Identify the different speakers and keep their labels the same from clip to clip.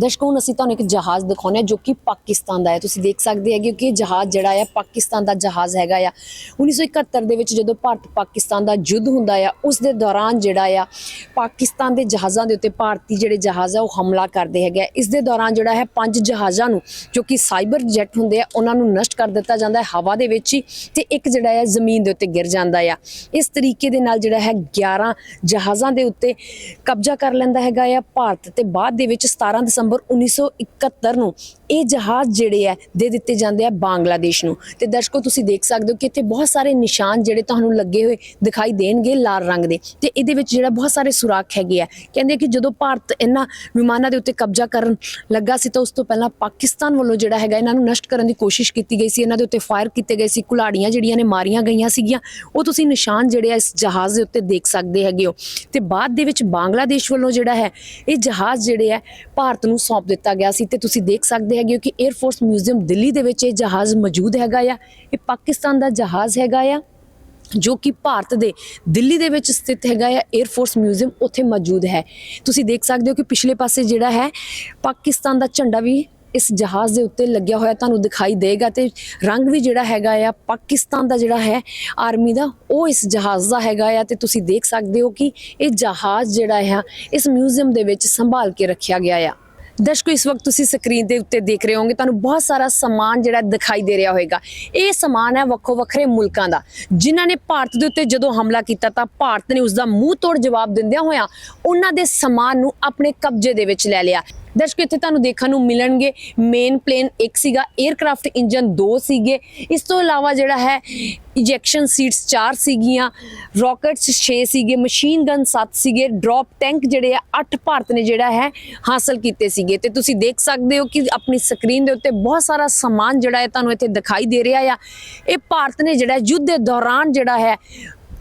Speaker 1: ਦਰਸ਼ਕੋ, ਹੁਣ ਅਸੀਂ ਤੁਹਾਨੂੰ ਇੱਕ ਜਹਾਜ਼ ਦਿਖਾਉਂਦੇ ਹਾਂ ਜੋ ਕਿ ਪਾਕਿਸਤਾਨ ਦਾ ਹੈ। ਤੁਸੀਂ ਦੇਖ ਸਕਦੇ ਹੈਗੇ ਕਿ ਇਹ ਜਹਾਜ਼ ਜਿਹੜਾ ਹੈ ਪਾਕਿਸਤਾਨ ਦਾ ਜਹਾਜ਼ ਹੈਗਾ ਆ। 1971 ਦੇ ਵਿੱਚ ਜਦੋਂ ਭਾਰਤ ਪਾਕਿਸਤਾਨ ਦਾ ਯੁੱਧ ਹੁੰਦਾ ਆ, ਉਸ ਦੇ ਦੌਰਾਨ ਜਿਹੜਾ ਆ, ਪਾਕਿਸਤਾਨ ਦੇ ਜਹਾਜ਼ਾਂ ਦੇ ਉੱਤੇ ਭਾਰਤੀ ਜਿਹੜੇ ਜਹਾਜ਼ ਆ, ਉਹ ਹਮਲਾ ਕਰਦੇ ਹੈਗੇ ਆ। ਇਸ ਦੇ ਦੌਰਾਨ ਜਿਹੜਾ ਹੈ ਪੰਜ ਜਹਾਜ਼ਾਂ ਨੂੰ, ਜੋ ਕਿ ਸਾਈਬਰ ਜੈਟ ਹੁੰਦੇ ਆ, ਉਹਨਾਂ ਨੂੰ ਨਸ਼ਟ ਕਰ ਦਿੱਤਾ ਜਾਂਦਾ ਹੈ ਹਵਾ ਦੇ ਵਿੱਚ ਹੀ ਤੇ ਇੱਕ ਜਿਹੜਾ ਹੈ ਜ਼ਮੀਨ ਦੇ ਉੱਤੇ ਗਿਰ ਜਾਂਦਾ ਆ। ਇਸ ਤਰੀਕੇ ਦੇ ਨਾਲ ਜਿਹੜਾ ਹੈ 11 ਜਹਾਜ਼ਾਂ ਦੇ ਉੱਤੇ ਕਬਜ਼ਾ ਕਰ ਲੈਂਦਾ ਹੈਗਾ ਆ। ਭਾਰਤ ਤੇ ਬਾਅਦ ਦੇ ਵਿੱਚ 17 ਦਸੰਬਰ 1971 ਨੂੰ ਇਹ ਜਹਾਜ਼ ਜਿਹੜੇ ਆ ਦੇ ਦਿੱਤੇ ਜਾਂਦੇ ਆ ਬੰਗਲਾਦੇਸ਼ ਨੂੰ। ਤੇ ਦਰਸ਼ਕੋ, ਤੁਸੀਂ ਦੇਖ ਸਕਦੇ ਹੋ ਕਿ ਇੱਥੇ ਬਹੁਤ ਸਾਰੇ ਨਿਸ਼ਾਨ ਜਿਹੜੇ ਤੁਹਾਨੂੰ ਲੱਗੇ ਹੋਏ ਦਿਖਾਈ ਦੇਣਗੇ ਲਾਲ ਰੰਗ ਦੇ। ਤੇ ਇਹਦੇ ਵਿੱਚ ਜਿਹੜਾ ਬਹੁਤ ਸਾਰੇ ਸੁਰਾਖ ਹੈਗੇ ਆ। ਕਹਿੰਦੇ ਕਿ ਜਦੋਂ ਭਾਰਤ ਇਹਨਾਂ ਵਿਮਾਨਾਂ ਦੇ ਉੱਤੇ ਕਬਜ਼ਾ ਕਰਨ ਲੱਗਾ ਸੀ, ਤਾਂ ਉਸ ਤੋਂ ਪਹਿਲਾਂ ਪਾਕਿਸਤਾਨ ਵੱਲੋਂ ਜਿਹੜਾ ਹੈਗਾ ਇਹਨਾਂ ਨੂੰ ਨਸ਼ਟ ਕਰਨ ਦੀ ਕੋਸ਼ਿਸ਼ ਕੀਤੀ ਗਈ ਸੀ। ਇਹਨਾਂ ਦੇ ਉੱਤੇ ਫਾਇਰ ਕੀਤੇ ਗਏ ਸੀ, ਕੁਲਾੜੀਆਂ ਜਿਹੜੀਆਂ ਨੇ ਮਾਰੀਆਂ ਗਈਆਂ ਸੀਗੀਆਂ। ਉਹ ਤੁਸੀਂ ਨਿਸ਼ਾਨ ਜਿਹੜੇ ਆ ਇਸ ਜਹਾਜ਼ ਦੇ ਉੱਤੇ ਦੇਖ ਸਕਦੇ ਹੈਗੇ ਹੋ। ਤੇ ਬਾਅਦ ਦੇ ਵਿੱਚ ਬੰਗਲਾਦੇਸ਼ ਵੱਲੋਂ ਜਿਹੜਾ ਹੈ, ਇਹ ਜਹਾਜ਼ ਜਿਹੜੇ ਆ ਭਾਰਤ ਨੂੰ ਸੌਂਪ ਦਿੱਤਾ ਗਿਆ ਸੀ ਤੇ ਤੁਸੀਂ ਦੇਖ ਸਕਦੇ ਹੈਗੇ ਹੋ ਕਿ 에ਅਰ ਫੋਰਸ ਮਿਊਜ਼ੀਅਮ ਦਿੱਲੀ ਦੇ ਵਿੱਚ ਇਹ ਜਹਾਜ਼ ਮੌਜੂਦ ਹੈਗਾ ਆ। ਇਹ ਪਾਕਿਸਤਾਨ ਦਾ ਜਹਾਜ਼ ਹੈਗਾ ਆ, ਜੋ ਕਿ ਭਾਰਤ ਦੇ ਦਿੱਲੀ ਦੇ ਵਿੱਚ ਸਥਿਤ ਹੈਗਾ ਆ। 에ਅਰ ਫੋਰਸ ਮਿਊਜ਼ੀਅਮ ਉੱਥੇ ਮੌਜੂਦ ਹੈ। ਤੁਸੀਂ ਦੇਖ ਸਕਦੇ ਹੋ ਕਿ ਪਿਛਲੇ ਪਾਸੇ ਜਿਹੜਾ ਹੈ, ਪਾਕਿਸਤਾਨ ਦਾ ਝੰਡਾ ਵੀ ਇਸ ਜਹਾਜ਼ ਦੇ ਉੱਤੇ ਲੱਗਿਆ ਹੋਇਆ ਤੁਹਾਨੂੰ ਦਿਖਾਈ ਦੇਗਾ ਤੇ ਰੰਗ ਵੀ ਜਿਹੜਾ ਹੈਗਾ ਆ, ਪਾਕਿਸਤਾਨ ਦਾ ਜਿਹੜਾ ਹੈ, ਆਰਮੀ ਦਾ, ਉਹ ਇਸ ਜਹਾਜ਼ ਦਾ ਹੈਗਾ ਆ ਤੇ ਤੁਸੀਂ ਦੇਖ ਸਕਦੇ ਹੋ ਕਿ ਇਹ ਜਹਾਜ਼ ਜਿਹੜਾ ਆ ਇਸ ਮਿਊਜ਼ੀਅਮ ਦੇ ਵਿੱਚ ਸੰਭਾਲ ਕੇ ਰੱਖਿਆ ਗਿਆ ਆ। ਦਰਸ਼ਕੋ, ਇਸ ਵਕਤ ਤੁਸੀਂ ਸਕਰੀਨ ਦੇ ਉੱਤੇ ਦੇਖ ਰਹੇ ਹੋਗੇ ਤੁਹਾਨੂੰ ਬਹੁਤ ਸਾਰਾ ਸਮਾਨ ਜਿਹੜਾ ਦਿਖਾਈ ਦੇ ਰਿਹਾ ਹੋਵੇਗਾ। ਇਹ ਸਮਾਨ ਹੈ ਵੱਖੋ ਵੱਖਰੇ ਮੁਲਕਾਂ ਦਾ। ਜਿਨ੍ਹਾਂ ਨੇ ਭਾਰਤ ਦੇ ਉੱਤੇ ਜਦੋਂ ਹਮਲਾ ਕੀਤਾ ਤਾਂ ਭਾਰਤ ਨੇ ਉਸ ਦਾ ਮੂੰਹ ਤੋੜ ਜਵਾਬ ਦਿੰਦਿਆਂ ਹੋਇਆਂ ਉਹਨਾਂ ਦੇ ਸਮਾਨ ਨੂੰ ਆਪਣੇ ਕਬਜ਼ੇ ਦੇ ਵਿੱਚ ਲੈ ਲਿਆ। ਦਰਸ਼ਕ, ਇੱਥੇ ਤੁਹਾਨੂੰ ਦੇਖਣ ਨੂੰ ਮਿਲਣਗੇ। ਮੇਨ ਪਲੇਨ ਇੱਕ ਸੀਗਾ 에ਅਰਕ੍ਰਾਫਟ ਇੰਜਨ ਦੋ ਸੀਗੇ। ਇਸ ਤੋਂ ਇਲਾਵਾ ਜਿਹੜਾ ਹੈ ਇਜੈਕਸ਼ਨ ਸੀਟਸ ਚਾਰ ਸੀਗੀਆਂ ਰਾਕਟਸ 6 ਸੀਗੇ ਮਸ਼ੀਨ ਗਨ 7 ਸੀਗੇ ਡ੍ਰੌਪ ਟੈਂਕ ਜਿਹੜੇ ਆ 8 ਭਾਰਤ ਨੇ ਜਿਹੜਾ ਹੈ, ਹਾਸਲ ਕੀਤੇ ਸੀਗੇ। ਤੇ ਤੁਸੀਂ ਦੇਖ ਸਕਦੇ ਹੋ ਕਿ ਆਪਣੀ ਸਕਰੀਨ ਦੇ ਉੱਤੇ ਬਹੁਤ ਸਾਰਾ ਸਮਾਨ ਜਿਹੜਾ ਹੈ ਤੁਹਾਨੂੰ ਇੱਥੇ ਦਿਖਾਈ ਦੇ ਰਿਹਾ ਆ। ਇਹ ਭਾਰਤ ਨੇ ਜਿਹੜਾ ਯੁੱਧ ਦੇ ਦੌਰਾਨ ਜਿਹੜਾ ਹੈ,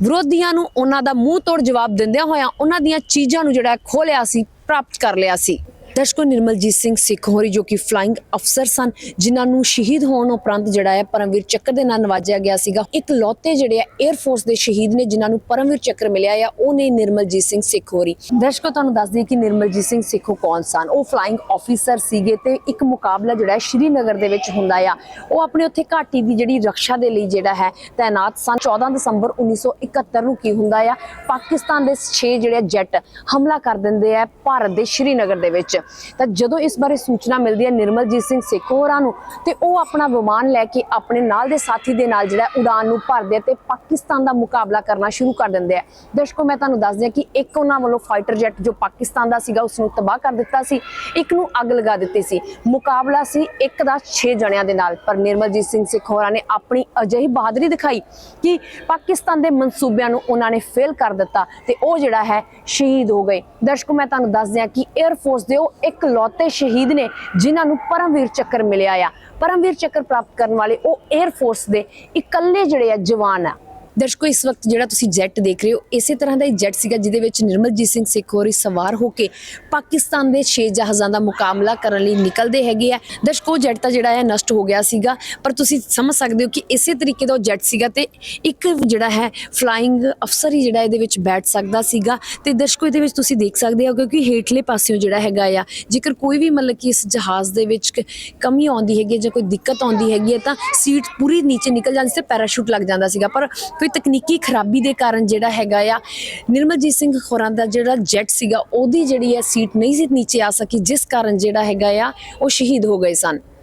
Speaker 1: ਵਿਰੋਧੀਆਂ ਨੂੰ ਉਹਨਾਂ ਦਾ ਮੂੰਹ ਤੋੜ ਜਵਾਬ ਦਿੰਦਿਆਂ ਹੋਇਆਂ ਉਹਨਾਂ ਦੀਆਂ ਚੀਜ਼ਾਂ ਨੂੰ ਜਿਹੜਾ ਖੋਲਿਆ ਸੀ, ਪ੍ਰਾਪਤ ਕਰ ਲਿਆ ਸੀ। ਦਰਸ਼ਕੋ, ਨਿਰਮਲਜੀਤ ਸਿੰਘ ਸਿੱਖ ਹੋਰੀ ਜੋ ਕਿ ਫਲਾਈਂਗ ਅਫਸਰ ਸਨ, ਜਿਨ੍ਹਾਂ ਨੂੰ ਸ਼ਹੀਦ ਹੋਣ ਉਪਰੰਤ ਜਿਹੜਾ ਹੈ ਪਰਮਵੀਰ ਚੱਕਰ ਦੇ ਨਾਲ ਨਵਾਜਿਆ ਗਿਆ ਸੀਗਾ। ਇੱਕ ਲੌਤੇ ਜਿਹੜੇ ਆ 에ਅਰ ਫੋਰਸ ਦੇ ਸ਼ਹੀਦ ਨੇ, ਜਿਨ੍ਹਾਂ ਨੂੰ ਪਰਮਵੀਰ ਚੱਕਰ ਮਿਲਿਆ ਆ, ਉਹ ਨੇ ਨਿਰਮਲਜੀਤ ਸਿੰਘ ਸਿੱਖ ਹੋਰੀ। ਦਰਸ਼ਕੋ, ਤੁਹਾਨੂੰ ਦੱਸ ਦਈਏ ਕਿ ਨਿਰਮਲਜੀਤ ਸਿੰਘ ਸਿੱਖੋ ਕੌਣ ਸਨ? ਉਹ ਫਲਾਈਂਗ ਆਫੀਸਰ ਸੀਗੇ ਤੇ ਇੱਕ ਮੁਕਾਬਲਾ ਜਿਹੜਾ ਸ਼੍ਰੀਨਗਰ ਦੇ ਵਿੱਚ ਹੁੰਦਾ ਆ। ਉਹ ਆਪਣੇ ਉੱਥੇ ਘਾਟੀ ਦੀ ਜਿਹੜੀ ਰੱਖਿਆ ਦੇ ਲਈ ਜਿਹੜਾ ਹੈ ਤਾਇਨਾਤ ਸਨ। 14 ਦਸੰਬਰ 1971 ਨੂੰ ਕੀ ਹੁੰਦਾ ਆ? ਪਾਕਿਸਤਾਨ ਦੇ 6 ਜਿਹੜੇ ਜੈਟ ਹਮਲਾ ਕਰ ਦਿੰਦੇ ਆ ਭਾਰਤ ਦੇ ਸ਼੍ਰੀਨਗਰ ਦੇ ਵਿੱਚ। ਤਾਂ ਜਦੋਂ ਇਸ ਬਾਰੇ ਸੂਚਨਾ ਮਿਲਦੀ ਹੈ ਨਿਰਮਲਜੀਤ ਸਿੰਘ ਸੇਖੋ ਹੋਰਾਂ ਨੂੰ, ਤੇ ਉਹ ਆਪਣਾ ਵਿਮਾਨ ਲੈ ਕੇ ਆਪਣੇ ਨਾਲ ਦੇ ਸਾਥੀ ਦੇ ਨਾਲ ਜਿਹੜਾ ਉਡਾਨ ਨੂੰ ਭਰਦੇ ਤੇ ਪਾਕਿਸਤਾਨ ਦਾ ਮੁਕਾਬਲਾ ਕਰਨਾ ਸ਼ੁਰੂ ਕਰ ਦਿੰਦੇ ਆ। ਦਰਸ਼ਕੋ, ਮੈਂ ਤੁਹਾਨੂੰ ਦੱਸ ਦਿਆਂ ਕਿ ਇੱਕ ਉਹਨਾਂ ਵੱਲੋਂ ਫਾਈਟਰ ਜੈਟ ਜੋ ਪਾਕਿਸਤਾਨ ਦਾ ਸੀਗਾ ਉਸ ਨੂੰ ਤਬਾਹ ਕਰ ਦਿੱਤਾ ਸੀ, ਇੱਕ ਨੂੰ ਅੱਗ ਲਗਾ ਦਿੱਤੀ ਸੀ। ਮੁਕਾਬਲਾ ਸੀ ਇੱਕ ਦਾ 6 ਜਣਿਆਂ ਦੇ ਨਾਲ, ਪਰ ਨਿਰਮਲਜੀਤ ਸਿੰਘ ਸਿੱਖ ਹੋਰਾਂ ਨੇ ਆਪਣੀ ਅਜਿਹੀ ਬਹਾਦਰੀ ਦਿਖਾਈ ਕਿ ਪਾਕਿਸਤਾਨ ਦੇ ਮਨਸੂਬਿਆਂ ਨੂੰ ਉਹਨਾਂ ਨੇ ਫੇਲ ਕਰ ਦਿੱਤਾ ਤੇ ਉਹ ਜਿਹੜਾ ਹੈ ਸ਼ਹੀਦ ਹੋ ਗਏ। ਦਰਸ਼ਕੋ, ਮੈਂ ਤੁਹਾਨੂੰ ਦੱਸ ਦਿਆਂ ਕਿ 에ਅਰ ਫੋਰਸ ਦੇ ਉਹ ਇਕਲੌਤੇ ਸ਼ਹੀਦ ਨੇ ਜਿਨ੍ਹਾਂ ਨੂੰ ਪਰਮਵੀਰ ਚੱਕਰ ਮਿਲਿਆ ਆ। ਪਰਮਵੀਰ ਚੱਕਰ ਪ੍ਰਾਪਤ ਕਰਨ ਵਾਲੇ ਉਹ 에ਅਰ ਫੋਰਸ ਦੇ ਇਕੱਲੇ ਜਿਹੜੇ ਆ ਜਵਾਨ ਆ। ਦਰਸ਼ਕੋ, ਇਸ ਵਕਤ ਜਿਹੜਾ ਤੁਸੀਂ ਜੈਟ ਦੇਖ ਰਹੇ ਹੋ, ਇਸੇ ਤਰ੍ਹਾਂ ਦਾ ਹੀ ਜੈਟ ਸੀਗਾ, ਜਿਹਦੇ ਵਿੱਚ ਨਿਰਮਲਜੀਤ ਸਿੰਘ ਸਿੱਖ ਹੋਰੀ ਸਵਾਰ ਹੋ ਕੇ ਪਾਕਿਸਤਾਨ ਦੇ 6 ਜਹਾਜ਼ਾਂ ਦਾ ਮੁਕਾਬਲਾ ਕਰਨ ਲਈ ਨਿਕਲਦੇ ਹੈਗੇ ਆ। ਦਰਸ਼ਕੋ ਜੈਟ ਤਾਂ ਜਿਹੜਾ ਹੈ ਨਸ਼ਟ ਹੋ ਗਿਆ ਸੀਗਾ, ਪਰ ਤੁਸੀਂ ਸਮਝ ਸਕਦੇ ਹੋ ਕਿ ਇਸੇ ਤਰੀਕੇ ਦਾ ਉਹ ਜੈਟ ਸੀਗਾ ਤੇ ਇੱਕ ਜਿਹੜਾ ਹੈ ਫਲਾਈਂਗ ਅਫਸਰ ਹੀ ਜਿਹੜਾ ਇਹਦੇ ਵਿੱਚ ਬੈਠ ਸਕਦਾ ਸੀਗਾ। ਤੇ ਦਰਸ਼ਕੋ, ਇਹਦੇ ਵਿੱਚ ਤੁਸੀਂ ਦੇਖ ਸਕਦੇ ਹੋ ਕਿਉਂਕਿ ਹੇਠਲੇ ਪਾਸਿਓਂ ਜਿਹੜਾ ਹੈਗਾ ਆ, ਜੇਕਰ ਕੋਈ ਵੀ ਮਤਲਬ ਕਿ ਇਸ ਜਹਾਜ਼ ਦੇ ਵਿੱਚ ਕ- ਕਮੀ ਆਉਂਦੀ ਹੈਗੀ ਹੈ ਜਾਂ ਕੋਈ ਦਿੱਕਤ ਆਉਂਦੀ ਹੈਗੀ ਹੈ, ਤਾਂ ਸੀਟ ਪੂਰੀ ਨੀਚੇ ਨਿਕਲ ਜਾਂਦੀ ਸੀ ਪੈਰਾਸ਼ੂਟ ਲੱਗ ਜਾਂਦਾ ਸੀਗਾ। ਪਰ ਕੋਈ ਤਕਨੀਕੀ ਖਰਾਬੀ ਦੇ ਕਾਰਨ ਜਿਹੜਾ ਹੈਗਾ ਆ, ਨਿਰਮਲਜੀਤ ਸਿੰਘ ਖੋਰਾਂ ਦਾ ਜਿਹੜਾ ਜੈਟ ਸੀਗਾ, ਉਹਦੀ ਜਿਹੜੀ ਹੈ ਸੀਟ ਨਹੀਂ ਸੀ ਨੀਚੇ ਆ ਸਕੀ, ਜਿਸ ਕਾਰਨ ਜਿਹੜਾ ਹੈਗਾ ਆ, ਉਹ ਸ਼ਹੀਦ ਹੋ ਗਏ ਸਨ।